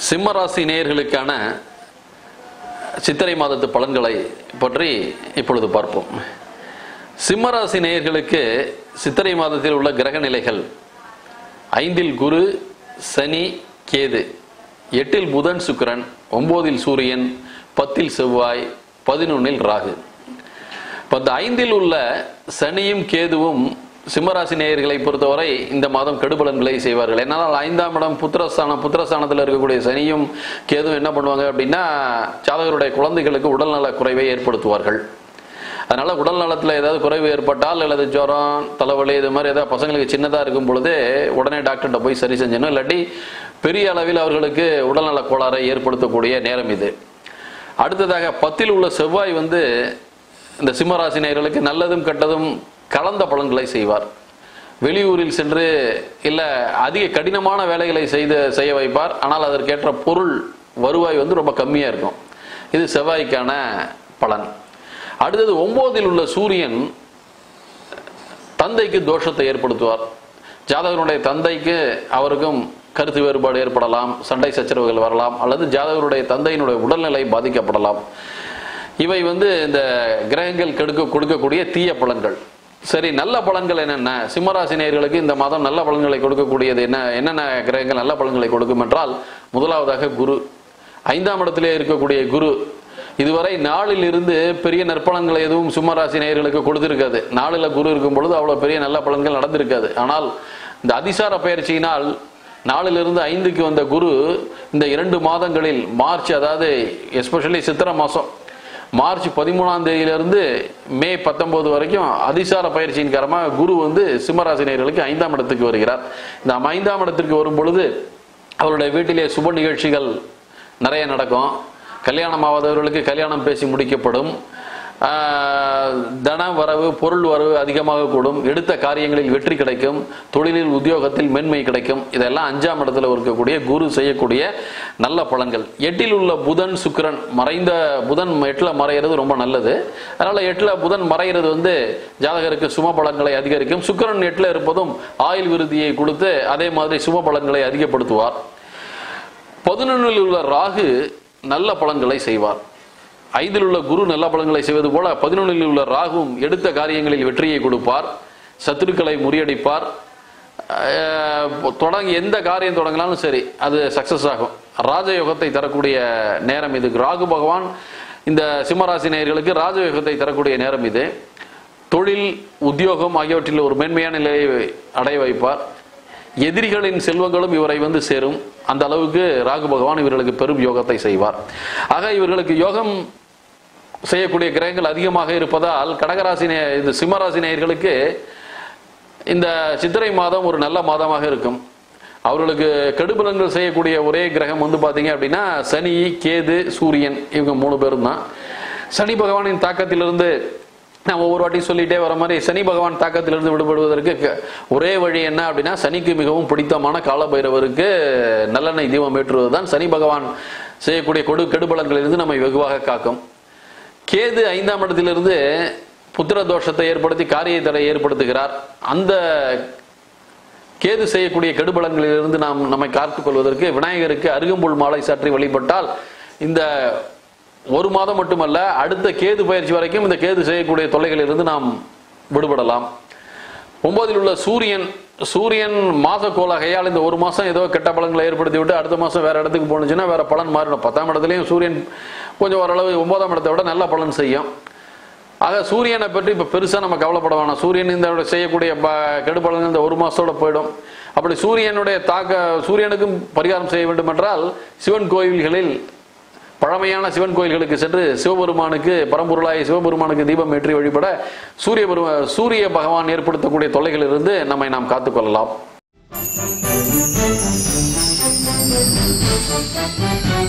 சிம்மராசி நேயர்களுக்கான சித்திரை மாதத்து பலன்களை பற்றி இப்பொழுது பார்ப்போம். சிம்மராசி நேயர்களுக்கு சித்திரை மாதத்தில் உள்ள கிரக நிலைகள் ஐந்தில் குரு சனி கேது எட்டில் புதன் சுக்கிரன் ஒன்பதில் சூரியன் பத்தில் செவ்வாய் பதினொன்னில் ராகு. இப்போ இந்த ஐந்தில் உள்ள சனியும் கேதுவும் சிம்மராசி நேயர்களை பொறுத்தவரை இந்த மாதம் கெடுபலன்களை செய்வார்கள். என்னால் ஐந்தாம் இடம் புத்திரஸ்தானம் புத்திரஸ்தானத்தில் இருக்கக்கூடிய சனியும் கேதுவும் என்ன பண்ணுவாங்க அப்படின்னா ஜாதகருடைய குழந்தைகளுக்கு உடல்நல குறைவை ஏற்படுத்துவார்கள். அதனால உடல் நலத்தில் ஏதாவது குறைவு ஏற்பட்டால் அல்லது ஜுரம் தலைவலி இது மாதிரி ஏதாவது பசங்களுக்கு சின்னதாக இருக்கும் பொழுது உடனே டாக்டர்கிட்ட போய் சரி செஞ்சணும் இல்லாட்டி பெரிய அளவில் அவர்களுக்கு உடல்நல கோளாறை ஏற்படுத்தக்கூடிய நேரம் இது. அடுத்ததாக பத்தில் உள்ள செவ்வாய் வந்து இந்த சிம்மராசினியர்களுக்கு நல்லதும் கெட்டதும் கலந்த பலன்களை செய்வார். வெளியூரில் சென்று இல்லை அதிக கடினமான வேலைகளை செய்து செய்ய வைப்பார். ஆனால் அதற்கேற்ற பொருள் வருவாய் வந்து ரொம்ப கம்மியாக இருக்கும். இது செவ்வாய்க்கான பலன். அடுத்தது ஒம்போதில் உள்ள சூரியன் தந்தைக்கு தோஷத்தை ஏற்படுத்துவார். ஜாதகனுடைய தந்தைக்கு அவருக்கும் கருத்து வேறுபாடு ஏற்படலாம் சண்டை சச்சரவுகள் வரலாம் அல்லது ஜாதகருடைய தந்தையினுடைய உடல்நிலை பாதிக்கப்படலாம். இவை வந்து இந்த கிரகங்கள் கெடுக்க கொடுக்கக்கூடிய தீய பலன்கள். சரி நல்ல பலன்கள் என்னென்ன? சிம்மராசினியர்களுக்கு இந்த மாதம் நல்ல பலன்களை கொடுக்கக்கூடியது என்ன என்னென்ன கிரகங்கள் நல்ல பலன்களை கொடுக்கும் என்றால் முதலாவதாக குரு. ஐந்தாம் இடத்திலே இருக்கக்கூடிய குரு இதுவரை நாளில் இருந்து பெரிய நற்பலன்களை எதுவும் சிம்மராசி நேயர்களுக்கு கொடுத்திருக்காது. நாளில் குரு இருக்கும் பொழுது அவ்வளோ பெரிய நல்ல பலன்கள் நடந்திருக்காது. ஆனால் இந்த அதிசார பயிற்சியினால் நாளிலிருந்து ஐந்துக்கு வந்த குரு இந்த இரண்டு மாதங்களில் மார்ச் அதாவது எஸ்பெஷலி சித்திரை மாதம் மார்ச் பதிமூணாம் தேதியிலிருந்து மே பத்தொன்பது வரைக்கும் அதிசார பயிற்சியின் காரணமாக குரு வந்து சிம்மராசினியர்களுக்கு ஐந்தாம் இடத்துக்கு வருகிறார். இந்த ஐந்தாம் இடத்திற்கு வரும் பொழுது அவருடைய வீட்டிலே சுப நிகழ்ச்சிகள் நிறைய நடக்கும். கல்யாணம் ஆகாதவர்களுக்கு கல்யாணம் பேசி முடிக்கப்படும். தன வரவு பொருள் வரவு அதிகமாக கூடும். எடுத்த காரியங்களில் வெற்றி கிடைக்கும். தொழிலில் உத்தியோகத்தில் மேன்மை கிடைக்கும். இதெல்லாம் அஞ்சாம் இடத்துல இருக்கக்கூடிய குரு செய்யக்கூடிய நல்ல பலன்கள். எட்டில் உள்ள புதன் சுக்கிரன் மறைந்த புதன் எட்டில் மறைகிறது ரொம்ப நல்லது. அதனால் எட்டில் புதன் மறைகிறது வந்து ஜாதகருக்கு சும பலன்களை அதிகரிக்கும். சுக்கிரன் எட்டில் இருப்பதும் ஆயுள் விருதியை கொடுத்து அதே மாதிரி சும பலன்களை அதிகப்படுத்துவார். பதினொன்றில் உள்ள ராகு நல்ல பலன்களை செய்வார். ஐந்தில் உள்ள குரு நல்ல பலன்களை செய்வது போல பதினொன்றில் உள்ள ராகுவும் எடுத்த காரியங்களில் வெற்றியை கொடுப்பார். சத்துருக்களை முறியடிப்பார். தொடங்கி எந்த காரியம் தொடங்கினாலும் சரி அது சக்சஸ் ஆகும். ராஜயோகத்தை தரக்கூடிய நேரம் இது. ராகு பகவான் இந்த சிம்மராசி நேயர்களுக்கு ராஜயோகத்தை தரக்கூடிய நேரம் இது. தொழில் உத்தியோகம் ஆகியவற்றில் ஒரு மேன்மையான நிலையை அடைய வைப்பார். எதிரிகளின் செல்வங்களும் இவரை வந்து சேரும். அந்த அளவுக்கு ராகு பகவான் இவர்களுக்கு பெரும் யோகத்தை செய்வார். ஆக இவர்களுக்கு யோகம் செய்யக்கூடிய கிரகங்கள் அதிகமாக இருப்பதால் கடகராசி இந்த இது சிம்மராசி நேயர்களுக்கு இந்த சித்திரை மாதம் ஒரு நல்ல மாதமாக இருக்கும். அவர்களுக்கு கெடுபலன்கள் செய்யக்கூடிய ஒரே கிரகம் வந்து பார்த்தீங்க அப்படின்னா சனி கேது சூரியன் இவங்க மூணு பேரும் தான். சனி பகவானின் தாக்கத்திலிருந்து நான் ஒவ்வொரு வாட்டியும் சொல்லிட்டே வர மாதிரி சனி பகவான் தாக்கத்திலிருந்து விடுபடுவதற்கு ஒரே வழி என்ன அப்படின்னா சனிக்கு மிகவும் பிடித்தமான காலபைரவருக்கு நல்லெண்ணெய் தீபம் ஏற்றுவது தான் சனி பகவான் செய்யக்கூடிய கொடு கெடுபலங்களிலிருந்து நம்மை வெகுவாக காக்கும். கேது ஐந்தாம் இடத்திலிருந்து புத்திர தோஷத்தை ஏற்படுத்தி காரிய தடை ஏற்படுத்துகிறார். அந்த கேது செய்யக்கூடிய கெடுபலங்களிலிருந்து நாம் நம்மை காத்துக் கொள்வதற்கு விநாயகருக்கு அருகம்புல் மாலை சாற்றி வழிபட்டால் இந்த ஒரு மாதம் மட்டுமல்ல அடுத்த கேது பயிற்சி வரைக்கும் இந்த கேது செய்யக்கூடிய தொல்லைகளிலிருந்து நாம் விடுபடலாம். ஒன்பதில் உள்ள சூரியன் சூரியன் மாத கோலகையால் இந்த ஒரு மாதம் ஏதோ கெட்ட பலன்களை ஏற்படுத்தி விட்டு அடுத்த மாதம் வேறு இடத்துக்கு போனுச்சுன்னா வேறு பலன் மாறிடும். பத்தாம் இடத்துலையும் சூரியன் கொஞ்சம் ஓரளவு ஒன்பதாம் இடத்தை விட நல்ல பலன் செய்யும். ஆக சூரியனை பற்றி இப்போ பெருசாக நம்ம கவலைப்பட வேணாம். சூரியன் இந்த செய்யக்கூடிய ப கெடுபலன் இந்த ஒரு மாதத்தோட போயிடும். அப்படி சூரியனுடைய தாக்க சூரியனுக்கும் பரிகாரம் செய்ய வேண்டும் என்றால் சிவன் கோயில்களில் பழமையான சிவன் கோயில்களுக்கு சென்று சிவபெருமானுக்கு பரம்பொருளாய் சிவபெருமானுக்கு தீபம் ஏற்றி வழிபட சூரிய பெருமா சூரிய பகவான் ஏற்படுத்தக்கூடிய தொல்லைகளிலிருந்து நம்மை நாம் காத்துக்கொள்ளலாம் Thank you.